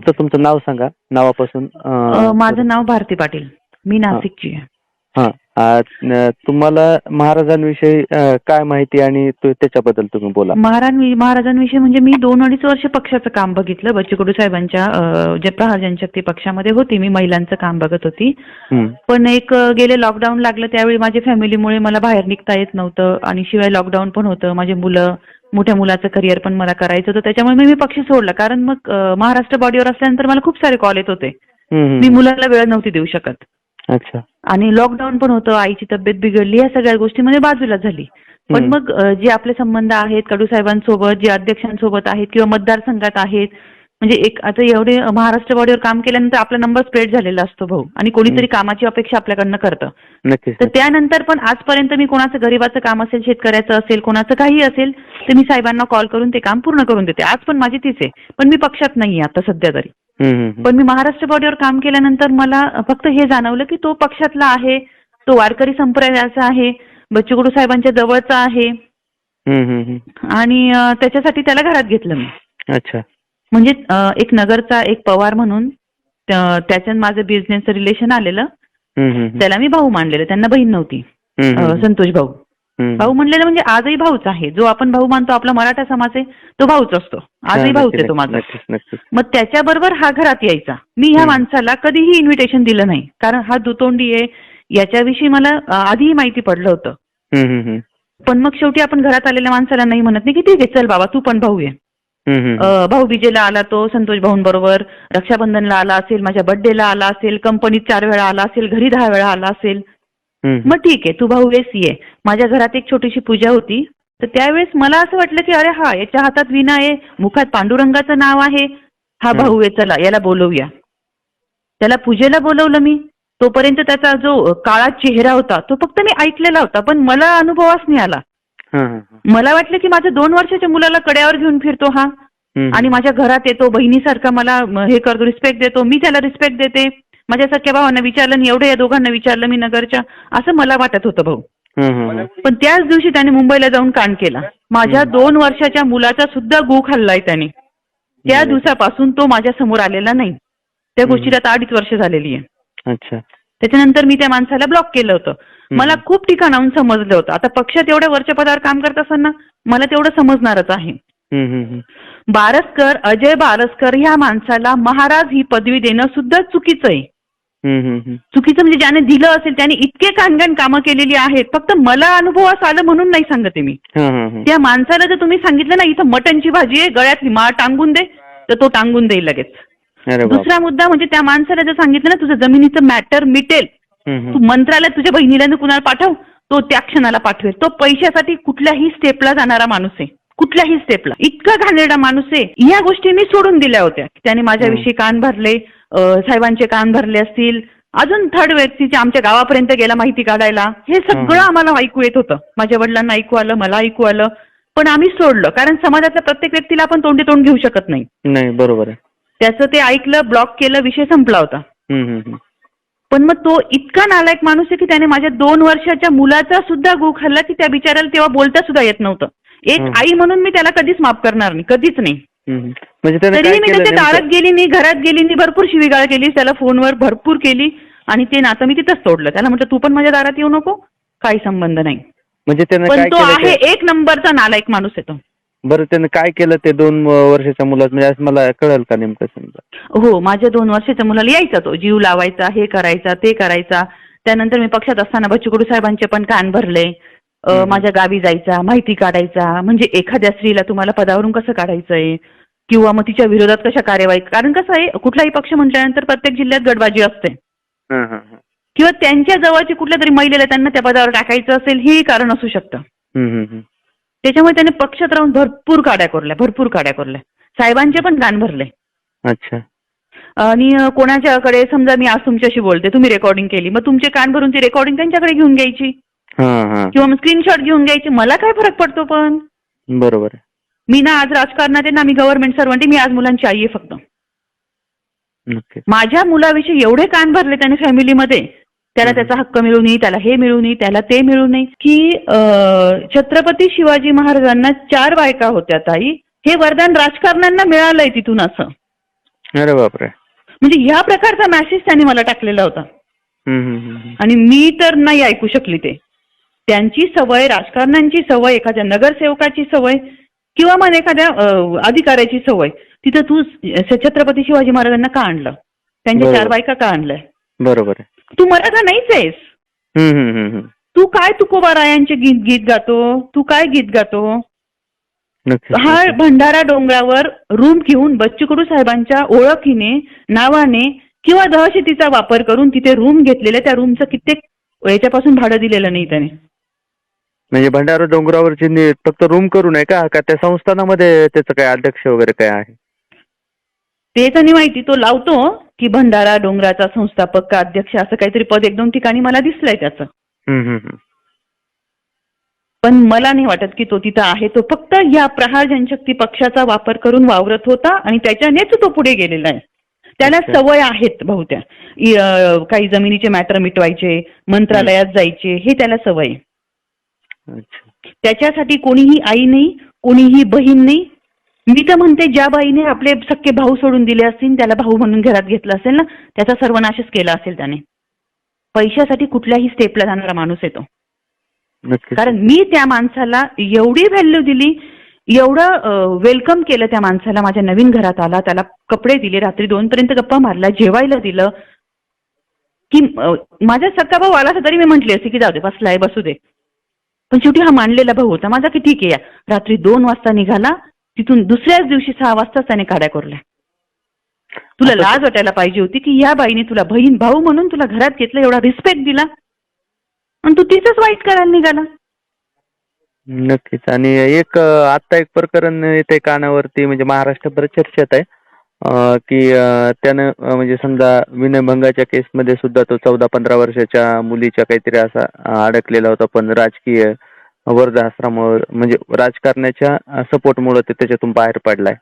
तर तुमचं नाव सांगा नावापासून अ, अं, माझं नाव भारती पाटील. मी नाशिकची आहे. हा. आ, न- तुम्हाला महाराजांविषयी अं, काय माहिती आणि तो- त्याच्याबद्दल तुम्ही बोला. महाराज महाराजांविषयी म्हणजे मी दोन अडीच वर्ष पक्षाचं काम बघितलं. बच्चू कडू साहेबांच्या अ, जे प्रहार जनशक्ती पक्षामध्ये होती. मी महिलांचं काम बघत होती. हम्म. पण एक अ, गेले लॉकडाऊन लागलं त्यावेळी माझ्या फॅमिलीमुळे मला बाहेर निघता येत नव्हतं. आणि शिवाय लॉकडाऊन पण होतं. माझे मुलं मोठ्या मुलाचं करिअर पण मला करायचं होतं. त्याच्यामुळे मी मी पक्ष सोडला. कारण मग अ, महाराष्ट्र बॉडीवर असल्यानंतर मला खूप सारे कॉल येत होते. हम्म, मी. मुलाला वेळ नव्हती देऊ शकत. अच्छा आणि लॉकडाऊन पण होतं आईची तब्येत बिघडली या सगळ्या गोष्टी म्हणजे बाजूला झाली पण. मग जे आपले संबंध आहेत कडू साहेबांसोबत जे अध्यक्षांसोबत आहेत किंवा मतदारसंघात आहेत म्हणजे एक आता एवढे महाराष्ट्र बॉडीवर काम केल्यानंतर आपला नंबर स्प्रेड झालेला असतो भाऊ. आणि कोणीतरी कामाची अपेक्षा आपल्याकडनं करतं. नक्कीच तर त्यानंतर पण आजपर्यंत मी कोणाचं गरीबाचं काम असेल शेतकऱ्याचं असेल कोणाचं काही असेल तर मी साहेबांना कॉल करून ते काम पूर्ण करून देते. आज पण माझी तीच आहे. पण मी पक्षात नाही आता सध्या तरी. पण मी महाराष्ट्र बॉडीवर काम केल्यानंतर मला फक्त हे जाणवलं की तो पक्षातला आहे तो वारकरी संप्रदायाचा आहे बच्चू कडू साहेबांच्या जवळचा आहे. आणि त्याच्यासाठी त्याला घरात घेतलं मी. अच्छा. म्हणजे एक नगरचा एक पवार म्हणून त्या- त्याच्यात माझं बिझनेसचं रिलेशन आलेलं. त्याला मी भाऊ मानलेलं. त्यांना बहीण नव्हती. संतोष भाऊ. भाऊ म्हणलेलं म्हणजे आजही भाऊच आहे. जो आपण भाऊ मानतो आपला मराठा समाज आहे तो भाऊच असतो. आजही भाऊच आहे तो माझा. मग त्याच्याबरोबर हा घरात यायचा. मी ह्या. माणसाला कधीही इन्व्हिटेशन दिलं नाही. कारण हा दुतोंडी आहे. याच्याविषयी मला आधीही माहिती पडलं होतं. पण मग शेवटी आपण घरात आलेल्या माणसाला नाही म्हणत नाही की ठीक आहे चल बाबा तू पण भाऊ आहे हम्म, हम्म, हम्म. अं, भाऊ विजेला आला तो संतोष भाऊंबरोबर रक्षाबंधनला आला असेल माझ्या बर्थडेला आला असेल कंपनीत चार वेळा आला असेल घरी दहा वेळा आला असेल. मग ठीक आहे तू भाऊ वेस ये माझ्या घरात एक छोटीशी पूजा होती तर त्यावेळेस मला असं वाटलं की अरे हा याच्या हातात विना आहे मुखात पांडुरंगाचं नाव आहे हा. भाऊ आहे चला याला बोलवूया त्याला पूजेला बोलवलं मी तोपर्यंत त्याचा जो काळा चेहरा होता तो फक्त मी ऐकलेला होता पण मला अनुभवास नाही आला. मला वाटलं की माझ्या दोन वर्षाच्या मुलाला कड्यावर घेऊन फिरतो हा. आणि माझ्या घरात येतो बहिणीसारखा मला हे करतो रिस्पेक्ट देतो मी त्याला रिस्पेक्ट देते. माझ्या सख्या भावांना विचारलं एवढं या दोघांना विचारलं मी नगरच्या. असं मला वाटत होतं भाऊ. पण त्याच दिवशी त्याने मुंबईला जाऊन कांड केला. माझ्या दोन वर्षाच्या मुलाचा सुद्धा गु खाल्लाय त्याने. त्या. दिवसापासून तो माझ्यासमोर आलेला नाही. त्या गोष्टीला आता अडीच वर्ष झालेली आहे. अच्छा. त्याच्यानंतर मी त्या माणसाला ब्लॉक केलं होतं. मला खूप ठिकाणाहून समजलं होतं. आता पक्षात एवढ्या वरच्या पदावर काम करत असताना मला तेवढं समजणारच आहे. बारसकर अजय बारसकर ह्या माणसाला महाराज ही पदवी देणं सुद्धा चुकीचं आहे. चुकीचं म्हणजे ज्याने दिलं असेल त्याने इतके कानगण कामं केलेली आहेत. फक्त मला अनुभवास आलं म्हणून नाही सांगते मी. त्या माणसाला जर तुम्ही सांगितलं ना इथं मटणची भाजी आहे गळ्यातली माळ टांगून दे तर तो टांगून देईल लगेच. दुसरा मुद्दा म्हणजे त्या माणसाला जर सांगितलं ना तुझं जमिनीचं मॅटर मिटेल तू. मंत्रालयात तुझ्या बहिणीला न कुणाला पाठव तो त्या क्षणाला पाठवेल. तो पैशासाठी कुठल्याही स्टेपला जाणारा माणूस आहे. कुठल्याही स्टेपला इतका घाणेरडा माणूस आहे. या गोष्टी मी सोडून दिल्या होत्या. त्याने माझ्याविषयी कान भरले साहेबांचे कान भरले असतील. अजून थर्ड व्यक्तीच्या आमच्या गावापर्यंत गेला माहिती काढायला हे सगळं. आम्हाला ऐकू येत होतं. माझ्या वडिलांना ऐकू आलं मला ऐकू आलं. पण आम्ही सोडलं कारण समाजातल्या प्रत्येक व्यक्तीला आपण तोंडी तोंड घेऊ शकत नाही. नाही बरोबर आहे. त्याचं ते ऐकलं ब्लॉक केलं विषय संपला होता. पण मग तो इतका नालायक माणूस आहे की त्याने माझ्या दोन वर्षाच्या मुलाचा सुद्धा गु खाल्ला की त्या बिचाऱ्याला तेव्हा बोलता सुद्धा येत नव्हतं एक. आई म्हणून मी त्याला कधीच माफ करणार नाही कधीच नाही. म्हणजे तरीही काय मी त्याच्या? दारात गेली नाही घरात गेली नाही भरपूर शिवीगाळ केली त्याला फोनवर भरपूर केली आणि ते नातं मी तिथंच तोडलं त्याला म्हटलं तू पण माझ्या दारात येऊ नको काही संबंध नाही म्हणजे पण तो आहे? एक नंबरचा नालायक माणूस आहे तो बरं त्याने काय केलं ते दोन वर्षाच्या मुलात म्हणजे असं मला कळेल का नेमकं समजा? हो माझ्या दोन वर्षाच्या मुलाला यायचा तो. जीव लावायचा हे करायचा ते करायचा. त्यानंतर मी पक्षात असताना बच्चू कडू साहेबांचे पण कान भरले. अ, हम्म. माझ्या गावी जायचा माहिती काढायचा. म्हणजे एखाद्या स्त्रीला तुम्हाला पदावरून कसं काढायचंय? किंवा मग तिच्या विरोधात कशा कार्यवाही? कारण कसं आहे कुठलाही पक्ष म्हटल्यानंतर प्रत्येक जिल्ह्यात गडबाजी असते. हा, हा, हा. किंवा त्यांच्या जवळची कुठल्या तरी महिलेला त्यांना त्या पदावर टाकायचं असेल हेही कारण असू शकतं. हम्म, हम्म, हम्म. त्याच्यामुळे त्याने पक्षात राहून भरपूर काड्या करल्या भरपूर काड्या करल्या. साहेबांचे पण कान भरले. अच्छा. आणि कोणाच्याकडे समजा मी आज तुमच्याशी बोलते तुम्ही रेकॉर्डिंग केली मग तुमचे कान भरून ती रेकॉर्डिंग त्यांच्याकडे घेऊन घ्यायची. किंवा मग स्क्रीनशॉट घेऊन घ्यायची. मला काय फरक पडतो पण? बरोबर मी ना आज राजकारणात आहे ना मी गव्हर्नमेंट सर्वंट मी आज मुलांची आई आहे फक्त. माझ्या मुलाविषयी एवढे कान भरले त्याने फॅमिलीमध्ये त्याला. त्याचा हक्क मिळू नये त्याला हे मिळू नये त्याला ते मिळू नये. की छत्रपती शिवाजी महाराजांना चार बायका होत्या ताई. हे वरदान राजकारण्यांना मिळालंय तिथून असं. अरे बापरे. म्हणजे ह्या प्रकारचा मेसेज त्यांनी मला टाकलेला होता. आणि मी तर नाही ऐकू शकली ते. त्यांची सवय राजकारण्यांची सवय एखाद्या नगरसेवकाची सवय किंवा मग एखाद्या अधिकाऱ्याची सवय. तिथं तू छत्रपती शिवाजी महाराजांना का आणलं? त्यांच्या. चार बायका का आणलंय? बरोबर आहे. तू मराठा नाहीच आहेस. तू काय तुकोबा रायांचे गीत गीत गातो? तू काय गीत गातो? हा. भंडारा डोंगरावर रूम घेऊन बच्चू कडू साहेबांच्या ओळखीने नावाने किंवा दहशतीचा वापर करून तिथे रूम घेतलेले त्या रूमचं कित्येक याच्यापासून भाडं दिलेलं नाही त्याने. म्हणजे भंडारा डोंगरावरची फक्त रूम करून आहे का त्या संस्थानामध्ये त्याचं काय अध्यक्ष वगैरे काय आहे? ते तर नाही माहिती. तो लावतो की भंडारा डोंगराचा संस्थापक का अध्यक्ष असं काहीतरी पद एक दोन ठिकाणी मला दिसलंय त्याचं. पण मला नाही वाटत की तो तिथं आहे. तो फक्त या प्रहार जनशक्ती पक्षाचा वापर करून वावरत होता आणि त्याच्यानेच तो पुढे गेलेला आहे. त्याला. सवय आहेत बहुत्या काही जमिनीचे मॅटर मिटवायचे मंत्रालयात जायचे हे त्याला सवय आहे. त्याच्यासाठी कोणीही आई नाही कोणीही बहीण नाही मी तर म्हणते ज्या बाईने आपले सख्खे भाऊ सोडून दिले असतील त्याला भाऊ म्हणून घरात घेतलं असेल ना त्याचा सर्वनाशच केला असेल त्याने. पैशासाठी कुठल्याही स्टेपला जाणारा माणूस येतो कारण मी त्या माणसाला एवढी व्हॅल्यू दिली एवढं वेलकम केलं त्या माणसाला माझ्या नवीन घरात आला त्याला कपडे दिले रात्री दोन पर्यंत गप्पा मारला जेवायला दिलं की माझा सक्का भाऊ आला तरी मी म्हटली असती की जाऊ दे बसलाय बसू दे. पण शेवटी हा मानलेला भाऊ होता माझा की ठीक आहे या रात्री दोन वाजता निघाला तिथून दुसऱ्याच दिवशी सहा वाजताच त्याने काड्या करल्या. तुला आता- लाज वाटायला पाहिजे होती की या बाईने तुला बहीण भाऊ म्हणून तुला घरात घेतलं एवढा रिस्पेक्ट दिला. आणि तू तिचंच वाईट करायला निघाला. नक्कीच. आणि एक अं, आत्ता एक प्रकरण येते कानावरती म्हणजे महाराष्ट्रभर चर्चेत आहे. अं, की अं, त्यानं अं, म्हणजे समजा विनयभंगाच्या केसमध्ये सुद्धा तो चौदा पंधरा वर्षाच्या मुलीच्या काहीतरी असा अं, अडकलेला होता पण राजकीय वर्धाश्रमावर म्हणजे राजकारणाच्या सपोर्टमुळे ते त्याच्यातून बाहेर पडलाय.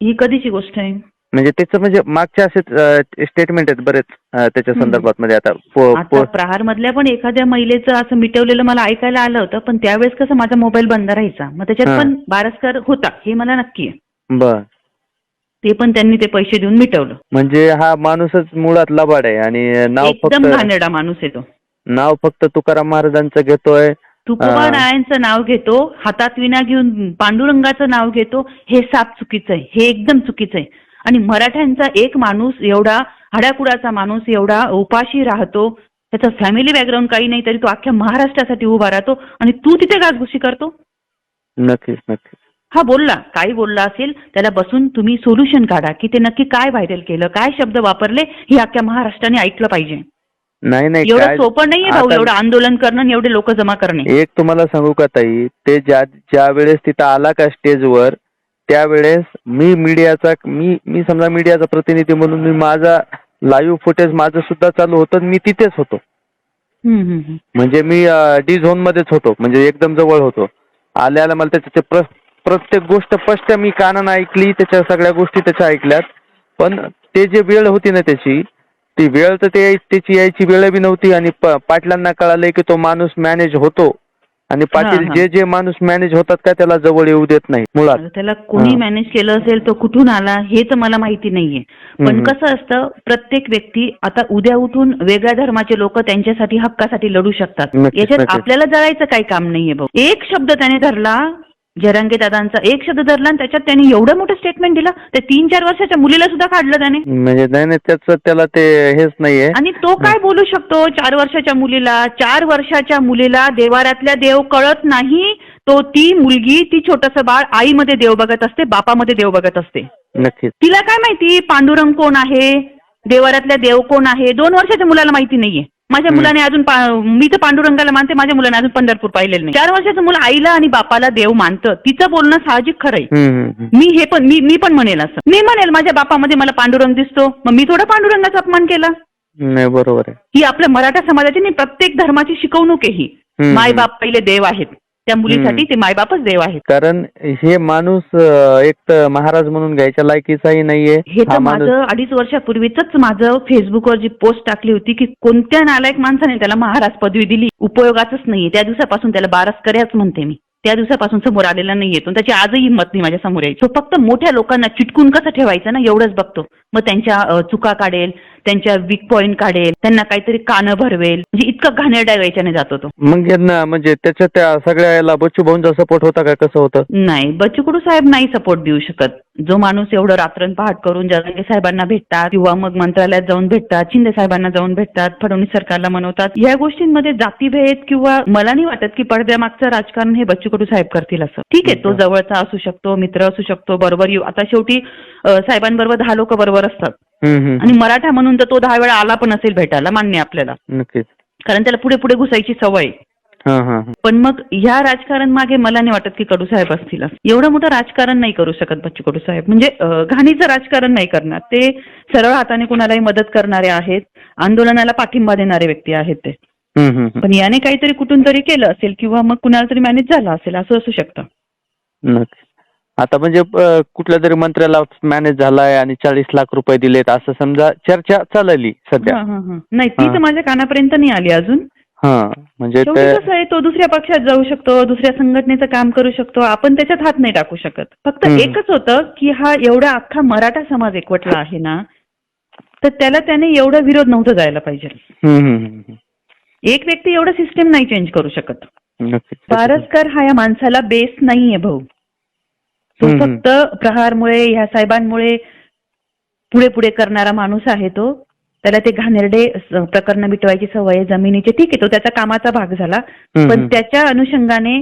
ही कधीची गोष्ट आहे? म्हणजे त्याचं म्हणजे मागच्या असे स्टेटमेंट आहेत बरेच अं, त्याच्या हम्म. संदर्भात मध्ये आता पो- आता पो- प्रहार मधल्या पण एखाद्या महिलेचं असं मिटवलेलं मला ऐकायला आलं होतं पण त्यावेळेस कसं माझा मोबाईल बंद राहायचा. मग त्याच्यात. पण बारसकर होता हे मला नक्की आहे. बर. ते पण त्यांनी ते पैसे देऊन मिटवलं. म्हणजे हा माणूसच मुळात लबाड आहे आणि नाव एकदम फक्त घाणेरडा माणूस आहे तो. नाव फक्त तुकाराम महाराजांचं घेतोय तुकोबा. रायांचं नाव घेतो हातात विना घेऊन पांडुरंगाचं नाव घेतो हे साप चुकीचं आहे हे एकदम चुकीचं आहे. आणि मराठ्यांचा एक माणूस एवढा हाडाकुडाचा माणूस एवढा उपाशी राहतो त्याचा फॅमिली बॅकग्राऊंड काही नाही तरी तो अख्ख्या महाराष्ट्रासाठी उभा राहतो आणि तू तिथे गाजगुशी करतो? नक्कीच नक्कीच. हा बोलला काही बोलला असेल त्याला बसून तुम्ही सोल्युशन काढा की ते नक्की काय व्हायरल केलं काय शब्द वापरले हे अख्ख्या महाराष्ट्राने ऐकलं पाहिजे. नाही नाही एवढं काय सोपं नाहीये भाऊ आता एवढं आंदोलन करणं आणि एवढे लोक जमा करणे. एक तुम्हाला सांगू का ताई ते ज्या ज्या वेळेस तिथं आला का स्टेजवर त्यावेळेस मी मीडियाचा मी मी समजा मीडियाचा प्रतिनिधी म्हणून मी माझा लाईव्ह फुटेज माझं सुद्धा चालू होतं मी तिथेच होतो. हम्म, हम्म, हम्म. म्हणजे मी डी झोन मध्येच होतो म्हणजे एकदम जवळ होतो. आल्याला मला त्याच्या प्र प्रत्येक गोष्ट स्पष्ट मी कानानं ऐकली त्याच्या सगळ्या गोष्टी त्याच्या ऐकल्यात. पण ते जे वेळ होती ना त्याची ती वेळ तर ते त्याची यायची वेळ बी नव्हती आणि प- पाटलांना कळालंय की तो माणूस मॅनेज होतो आणि पाटील हा. जे जे माणूस मॅनेज होतात का त्याला जवळ येऊ देत नाही मुळात आता त्याला कोणी हा. मॅनेज केलं असेल तो कुठून आला हे तर मला माहिती नाहीये पण हम्म. कसं असतं प्रत्येक व्यक्ती आता उद्या उठून वेगळ्या धर्माचे लोक त्यांच्यासाठी हक्कासाठी लढू शकतात नक्कीच, याच्यात नक्कीच. आपल्याला जळायचं काही काम नाहीये भाऊ एक शब्द त्याने धरला जरांगे दादांचा एक शब्द धरला आणि त्याच्यात त्यांनी एवढं मोठं स्टेटमेंट दिलं त्या तीन चार वर्षाच्या मुलीला सुद्धा काढलं त्याने. म्हणजे नाही नाही त्याचं त्याला ते हेच नाहीये. आणि तो काय बोलू शकतो? चार वर्षाच्या मुलीला चार वर्षाच्या मुलीला देवारातल्या देव कळत नाही. तो ती मुलगी ती छोटस बाळ आईमध्ये देव बघत असते बापामध्ये देव बघत असते. नक्कीच. तिला काय माहिती? पांडुरंग कोण आहे? देवारातल्या देव कोण आहे? दोन वर्षाच्या मुलाला माहिती नाहीये. माझ्या. मुलाने अजून मी तर पांडुरंगाला मानते माझ्या मुलाने अजून पंढरपूर पाहिलेलं नाही. चार वर्षाचं मुलं आईला आणि बापाला देव मानतं. तिचं बोलणं साहजिक खरं आहे हम्म, हम्म, हम्म. मी हे पण मी मी पण म्हणेल असं. मी म्हणेल माझ्या बापामध्ये मला पांडुरंग दिसतो. मग मी थोडा पांडुरंगाचा अपमान केला. नाही बरोबर आहे. ही आपल्या मराठा समाजाची नाही प्रत्येक धर्माची शिकवणूक आहे ही. हम्म. मायबाप पहिले देव आहेत. त्या मुलीसाठी ते मायबापच देव आहेत. कारण हे माणूस अं, एक तर महाराज म्हणून घ्यायच्या लायकीचाही नाहीये. हे तर हा माणूस माझं अडीच वर्षापूर्वीच माझं फेसबुकवर जी पोस्ट टाकली होती की कोणत्या नालायक माणसाने त्याला महाराज पदवी दिली उपयोगाचंच नाहीये. त्या दिवसापासून त्याला बारस कर्याच म्हणते मी. त्या दिवसापासून समोर आलेला नाही येतो त्याची आजही हिंमत नाही माझ्यासमोर यायची. तो फक्त मोठ्या लोकांना चिटकून कसं ठेवायचं ना एवढंच बघतो. मग त्यांच्या चुका काढेल त्यांच्या वीक पॉईंट काढेल त्यांना काहीतरी कानं भरवेल. म्हणजे इतकं घाणेरड्या याच्याने जातो तो. मग यांना म्हणजे त्याच्या त्या सगळ्या याला बच्चू भाऊंचा सपोर्ट होता का? कसं होतं? नाही बच्चू कडू साहेब नाही सपोर्ट देऊ शकत. जो माणूस एवढं रात्रन पहाट करून जरांगे साहेबांना भेटतात किंवा मग मंत्रालयात जाऊन भेटतात शिंदे साहेबांना जाऊन भेटतात फडणवीस सरकारला म्हणवतात या गोष्टींमध्ये जातीभेद किंवा मला नाही वाटत की पडद्यामागचं राजकारण हे बच्चू कडू साहेब करतील असं. ठीक आहे तो जवळचा असू शकतो मित्र असू शकतो बरोबर येऊ. आता शेवटी साहेबांबरोबर दहा लोक बरोबर असतात. आणि मराठा म्हणून तर तो दहा वेळा आला पण असेल भेटायला मान्य आपल्याला. नक्कीच. कारण त्याला पुढे पुढे घुसायची सवय. पण मग ह्या राजकारण मागे मला नाही वाटत की कडू साहेब असतील असं. एवढं मोठं राजकारण नाही करू शकत बच्चू कडू साहेब. म्हणजे घाणीचं राजकारण नाही करणार. ते सरळ हाताने कुणालाही मदत करणारे आहेत. आंदोलनाला पाठिंबा देणारे व्यक्ती आहेत ते. पण याने काहीतरी कुठून तरी केलं असेल किंवा मग कुणाला तरी मॅनेज झालं असेल असं असू शकतं. आता म्हणजे कुठल्या तरी मंत्र्याला मॅनेज झालाय आणि चाळीस लाख रुपये दिलेत असं समजा चर्चा चालली सध्या. नाही ती. तर माझ्या कानापर्यंत नाही आली अजून. हा म्हणजे शेवटी ते कसं आहे तो दुसऱ्या पक्षात जाऊ शकतो दुसऱ्या संघटनेचं काम करू शकतो आपण त्याच्यात हात नाही टाकू शकत फक्त हम्म. एकच होतं की हा एवढा अख्खा मराठा समाज एकवटला आहे ना तर त्याला त्याने एवढा विरोध नव्हतं जायला पाहिजे हम्म, हम्म, हम्म. एक व्यक्ती एवढं सिस्टीम नाही चेंज करू शकत नक्कीच पारसकर हा या माणसाला बेस नाहीये भाऊ तो हम्म. फक्त प्रहारमुळे ह्या साहेबांमुळे पुढे पुढे करणारा माणूस आहे तो त्याला ते घाणेरडे प्रकरण मिटवायची सवय जमिनीची ठीक आहे तो त्याचा कामाचा भाग झाला पण. त्याच्या अनुषंगाने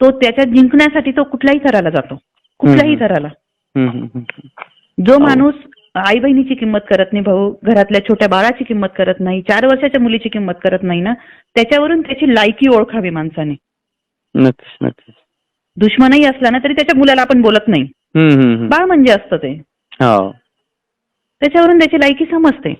तो त्याच्या जिंकण्यासाठी तो कुठल्याही थराला जातो कुठल्याही. थराला. जो. माणूस आई बहिणीची किंमत करत नाही भाऊ घरातल्या छोट्या बाळाची किंमत करत नाही चार वर्षाच्या मुलीची किंमत करत नाही ना त्याच्यावरून त्याची लायकी ओळखावी माणसाने दुश्मनही असला ना तरी त्याच्या मुलाला आपण बोलत नाही. बाळ म्हणजे असतं ते हो त्याच्यावरून त्याची लायकी समजते.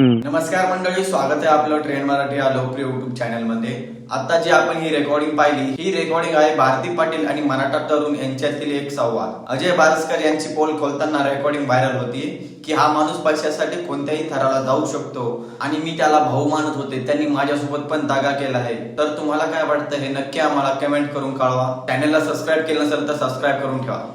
नमस्कार मंडळी स्वागत आहे आपलं ट्रेन मराठी या लोकप्रिय युट्यूब चॅनलमध्ये. आता जी आपण ही रेकॉर्डिंग पाहिली ही रेकॉर्डिंग आहे भारती पाटील आणि मराठा तरुण यांच्यातील एक संवाद. अजय बारसकर यांची पोल खोलताना रेकॉर्डिंग व्हायरल होती की हा माणूस पैशासाठी कोणत्याही थराला जाऊ शकतो आणि मी त्याला भाऊ मानत होते त्यांनी माझ्यासोबत पण दागा केला आहे. तर तुम्हाला काय वाटतं हे नक्की आम्हाला कमेंट करून कळवा. चॅनलला सबस्क्राईब केलं नसेल तर सबस्क्राईब करून ठेवा.